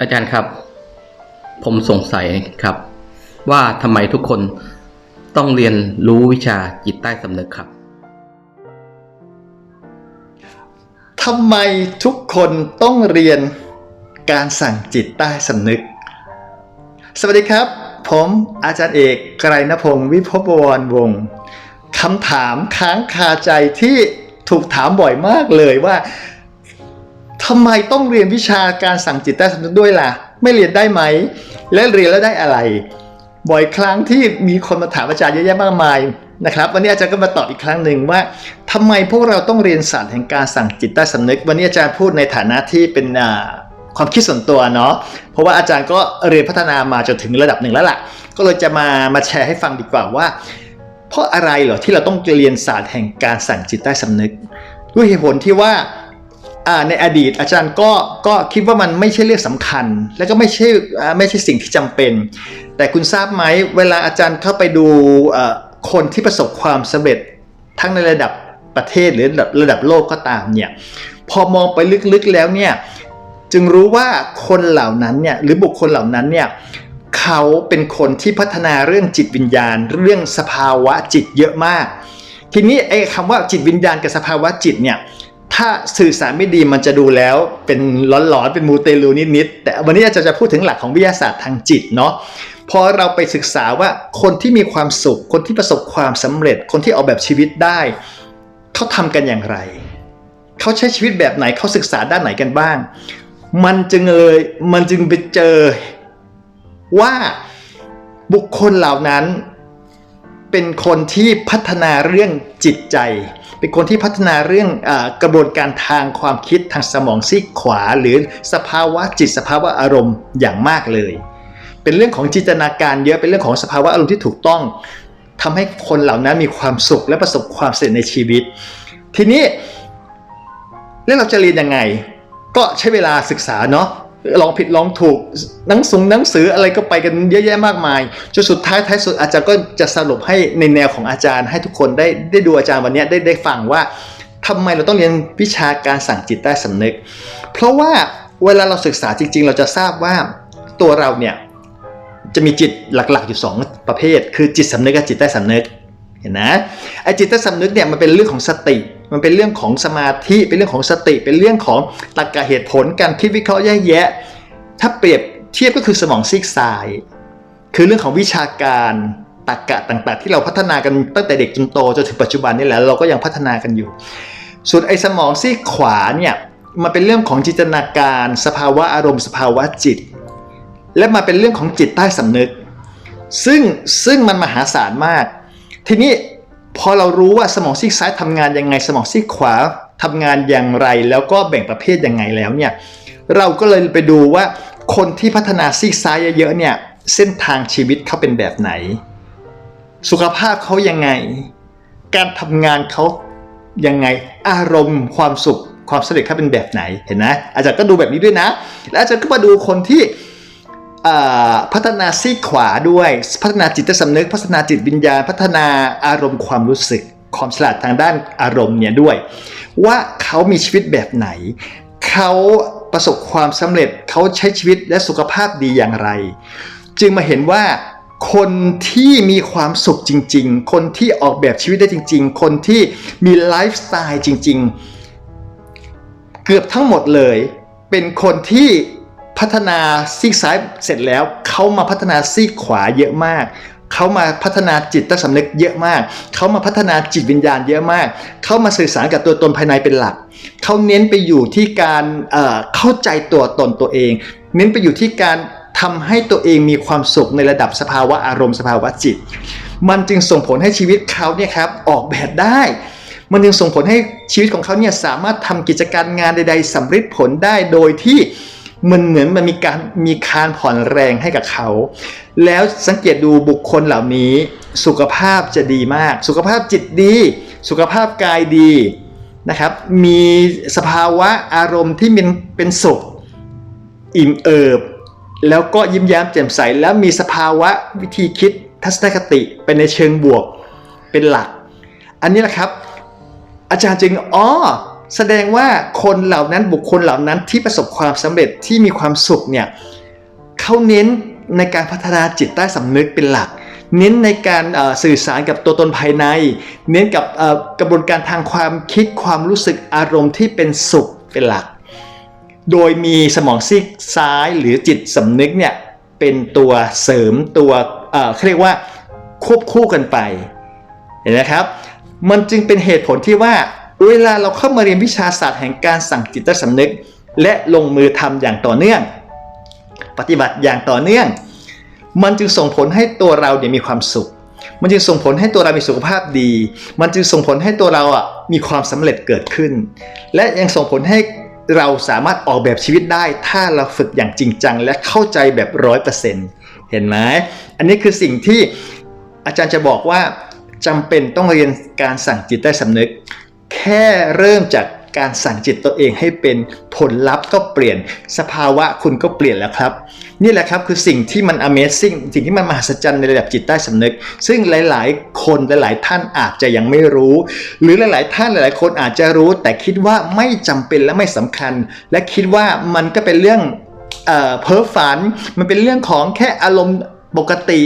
อาจารย์ครับ ผมสงสัยครับ ว่าทำไมทุกคนต้องเรียนรู้วิชาจิตใต้สำนึกครับทำไมทุกคนต้องเรียนการสั่งจิตใต้สำนึก สวัสดีครับ ผมอาจารย์เอกไกรณพงศ์วิภพวรวงศ์คำถามค้างคาใจที่ถูกถามบ่อยมากเลยว่า ทำไมต้องเรียนวิชาการสั่งจิตใต้สำนึกด้วยล่ะ ไม่เรียนได้ไหม และเรียนแล้วได้อะไร บ่อยครั้งที่มีคนมาถามอาจารย์เยอะแยะมากมายนะครับวันนี้อาจารย์ก็มาตอบอีกครั้งหนึ่งว่าทำไมพวกเราต้องเรียนศาสตร์แห่งการสั่งจิตใต้สำนึก วันนี้อาจารย์พูดในฐานะที่เป็นความคิดส่วนตัวเนาะเพราะว่าอาจารย์ก็เรียนพัฒนามาจนถึงระดับหนึ่งแล้วล่ะ ก็เลยจะมามาแชร์ให้ฟังดีกว่าว่า เพราะอะไรเหรอที่เราต้องเรียนศาสตร์แห่งการสั่งจิตใต้สำนึก ด้วยเหตุผลที่ว่า ในอดีตอาจารย์ก็ก็คิดว่ามันไม่ใช่เรื่องสำคัญ และก็ไม่ใช่ไม่ใช่สิ่งที่จำเป็น แต่คุณทราบไหมเวลาอาจารย์เข้าไปดูคนที่ประสบความสำเร็จทั้งในระดับประเทศหรือระดับระดับโลกก็ตามเนี่ยพอมองไปลึกๆแล้วเนี่ยจึงรู้ว่าคนเหล่านั้นเนี่ยหรือบุคคลเหล่านั้นเนี่ยเขาเป็นคนที่พัฒนาเรื่องจิตวิญญาณ เรื่องสภาวะจิตเยอะมาก ทีนี้ไอ้คำว่าจิตวิญญาณกับสภาวะจิตเนี่ย ถ้าสื่อสารไม่ดีมันจะดูแล้วเป็นหลอนๆเป็นมูเตลูนิดๆแต่วันนี้อาจารย์จะพูดถึงหลักของวิทยาศาสตร์ทางจิตเนาะพอเราไปศึกษาว่าคนที่มีความสุข คนที่ประสบความสำเร็จ คนที่ออกแบบชีวิตได้ เขาทำกันอย่างไร เขาใช้ชีวิตแบบไหนเขาศึกษาด้านไหนกันบ้าง มันจึงเลยมันจึงไปเจอว่าบุคคลเหล่านั้น เป็นคนที่พัฒนาเรื่องจิตใจ เป็นคนที่พัฒนาเรื่องอกระบวนการทางความคิดทางสมองซีกขวา หรือสภาวะจิตสภาวะอารมณ์อย่างมากเลย เป็นเรื่องของจินตนาการเยอะเป็นเรื่องของสภาวะอารมณ์ที่ถูกต้องทำให้คนเหล่านั้นมีความสุขและประสบความสำเร็จในชีวิต ทีนี้แล้วเราจะเรียนยังไง ก็ใช้เวลาศึกษาเนาะ ลองผิดลองถูกหนังสือหนังสืออะไรก็ไปกันเยอะแยะมากมายจนสุดท้ายท้ายสุดอาจารย์ก็จะสรุปให้ในแนวของอาจารย์ ให้ทุกคนได้ได้ดูอาจารย์วันนี้ได้ได้ฟังว่าทำไมเราต้องเรียนวิชาการสั่งจิตใต้สำนึก เพราะว่าเวลาเราศึกษาจริง ๆ เราจะทราบว่าตัวเราเนี่ยจะมีจิตหลักๆอยู่ 2 ประเภท คือจิตสำนึกกับจิตใต้สำนึกเห็นนะไอ้จิตใต้สำนึกเนี่ยมันเป็นเรื่องของสติ มันเป็นเรื่องของสมาธิ เป็นเรื่องของสติ เป็นเรื่องของตรรกะเหตุผลการคิดวิเคราะห์แยกแยะ ถ้าเปรียบเทียบก็คือสมองซีกซ้าย คือเรื่องของวิชาการตรรกะต่างๆ ที่เราพัฒนากันตั้งแต่เด็กจนโตจนถึงปัจจุบันนี่แหละเราก็ยังพัฒนากันอยู่ ส่วนไอ้สมองซีกขวาเนี่ยมันเป็นเรื่องของจินตนาการ สภาวะอารมณ์สภาวะจิต และมาเป็นเรื่องของจิตใต้สำนึก ซึ่งซึ่งมันมหาศาลมาก ทีนี้ พอเรารู้ว่าสมองซีกซ้ายทำงานยังไง สมองซีกขวาทำงานอย่างไร แล้วก็แบ่งประเภทยังไงแล้วเนี่ยเราก็เลยไปดูว่าคนที่พัฒนาซีกซ้ายเยอะๆเนี่ยเส้นทางชีวิตเขาเป็นแบบไหน สุขภาพเขายังไง การทำงานเขายังไงอารมณ์ความสุขความสำเร็จเขาเป็นแบบไหนเห็นไหมอาจารย์ก็ดูแบบนี้ด้วยนะ แล้วอาจารย์ก็มาดูคนที่ พัฒนาซีขวาด้วย พัฒนาจิตสำนึก พัฒนาจิตวิญญาณ พัฒนาอารมณ์ความรู้สึก ความฉลาดทางด้านอารมณ์เนี่ยด้วย ว่าเขามีชีวิตแบบไหน เขาประสบความสำเร็จเขาใช้ชีวิตและสุขภาพดีอย่างไร จึงมาเห็นว่าคนที่มีความสุขจริง ๆ คนที่ออกแบบชีวิตได้จริง ๆ คนที่มีไลฟ์สไตล์จริง ๆ เกือบทั้งหมดเลย เป็นคนที่ พัฒนาซีกซ้ายเสร็จแล้วเขามาพัฒนาซีกขวาเยอะมากเขามาพัฒนาจิตใต้สำนึกเยอะมาก เขามาพัฒนาจิตวิญญาณเยอะมาก เขามาสื่อสารกับตัวตนภายในเป็นหลัก เขาเน้นไปอยู่ที่การเเข้าใจตัวตนตัวเอง เน้นไปอยู่ที่การทำให้ตัวเองมีความสุขในระดับสภาวะอารมณ์สภาวะจิต มันจึงส่งผลให้ชีวิตเขาเนี่ยครับออกแบบได้ มันจึงส่งผลให้ชีวิตของเขาเนี่ยสามารถทำกิจการงานใด ๆสำเร็จผลได้โดยที่ มันเหมือนมันมีการมีคานผ่อนแรงให้กับเขา แล้วสังเกตดูบุคคลเหล่านี้ สุขภาพจะดีมาก สุขภาพจิตดี สุขภาพกายดีนะครับ มีสภาวะอารมณ์ที่เป็นเป็นสุขอิ่มเอิบ แล้วก็ยิ้มแย้มแจ่มใส แล้วมีสภาวะวิธีคิดทัศนคติเป็นในเชิงบวกเป็นหลัก อันนี้แหละครับ อาจารย์จึงอ๋อ แสดงว่าคนเหล่านั้นบุคคลเหล่านั้นที่ประสบความสำเร็จที่มีความสุขเนี่ยเขาเน้นในการพัฒนาจิตใต้สำนึกเป็นหลัก เน้นในการสื่อสารกับตัวตนภายใน เน้นกับกระบวนการทางความคิดความรู้สึกอารมณ์ที่เป็นสุขเป็นหลัก โดยมีสมองซีกซ้ายหรือจิตสำนึกเนี่ยเป็นตัวเสริมตัวเขาเรียกว่าควบคู่กันไปเห็นไหมครับ มันจึงเป็นเหตุผลที่ว่า เวลาเราเข้ามาเรียนวิชาศาสตร์แห่งการสั่งจิตใต้สำนึก และลงมือทำอย่างต่อเนื่อง ปฏิบัติอย่างต่อเนื่อง มันจึงส่งผลให้ตัวเราเนี่ยมีความสุข มันจึงส่งผลให้ตัวเรามีสุขภาพดี มันจึงส่งผลให้ตัวเราอะมีความสำเร็จเกิดขึ้น และยังส่งผลให้เราสามารถออกแบบชีวิตได้ ถ้าเราฝึกอย่างจริงจัง และเข้าใจแบบร้อยเปอร์เซ็นต์เห็นไหมอันนี้คือสิ่งที่อาจารย์จะบอกว่าจำเป็นต้องเรียนการสั่งจิตใต้สำนึก ค่เริ่มจากการสั่งจิตตัวเองให้เป็นผลลัพธ์ก็เปลี่ยนสภาวะคุณก็เปลี่ยนแล้วครับ นี่แหละครับคือสิ่งที่มัน Amazing สิ่งที่มันมหัศจรรย์ในระดับจิตใต้สำนึก ซึ่งหลายๆ คนหลายๆ ท่านอาจจะยังไม่รู้ หรือหลาย ๆ ท่านหลายๆ คนอาจจะรู้ แต่คิดว่าไม่จำเป็นและไม่สำคัญ และคิดว่ามันก็เป็นเรื่องเอ่อเพ้อฝัน มันเป็นเรื่องของแค่อารมณ์ ปกติ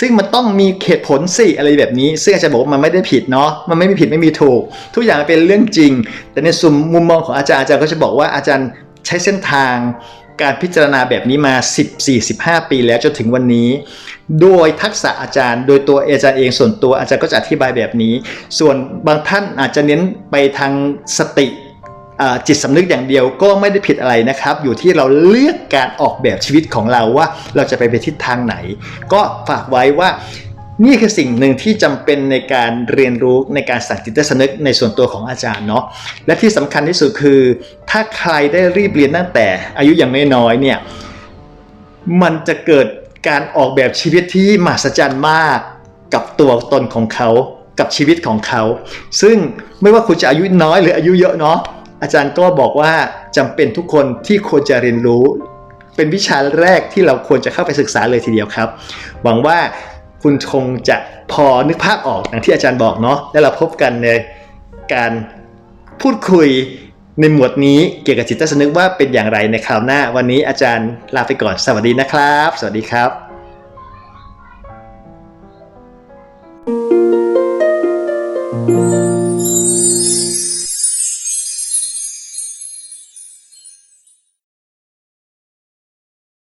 ซึ่งมันต้องมีเหตุผลสิอะไรแบบนี้ ซึ่งอาจารย์บอกว่ามันไม่ได้ผิดเนาะมันไม่มีผิดไม่มีถูก ทุกอย่างเป็นเรื่องจริง แต่ในส่วนมุมมองของอาจารย์อาจารย์ก็จะบอกว่าอาจารย์ใช้เส้นทางการพิจารณาแบบนี้มา 14-15 ปีแล้วจนถึงวันนี้ โดยทักษะอาจารย์ โดยตัวอาจารย์เองส่วนตัวอาจารย์ก็จะอธิบายแบบนี้ ส่วนบางท่านอาจจะเน้นไปทางสติ จิตสำนึกอย่างเดียวก็ไม่ได้ผิดอะไรนะครับ อยู่ที่เราเลือกการออกแบบชีวิตของเราว่าเราจะไปไปทิศทางไหน ก็ฝากไว้ว่านี่คือสิ่งหนึ่งที่จำเป็นในการเรียนรู้ในการสั่งจิตสำนึกในส่วนตัวของอาจารย์เนาะและที่สำคัญที่สุดคือ ถ้าใครได้รีบเรียนตั้งแต่ อายุอย่างน้อยๆเนี่ยมันจะเกิดการออกแบบชีวิตที่มหัศจรรย์มากกับตัวตนของเขากับชีวิตของเขา ซึ่งไม่ว่าคุณจะอายุน้อยหรืออายุเยอะเนาะ อาจารย์ก็บอกว่าจำเป็นทุกคนที่ควรจะเรียนรู้ เป็นวิชาแรกที่เราควรจะเข้าไปศึกษาเลยทีเดียวครับ หวังว่าคุณคงจะพอนึกภาพออกอย่างที่อาจารย์บอกเนาะแล้วเราพบกันในการพูดคุยในหมวดนี้เกี่ยวกับจิตใต้สำนึกว่าเป็นอย่างไรในคราวหน้า วันนี้อาจารย์ลาไปก่อน สวัสดีนะครับ สวัสดีครับ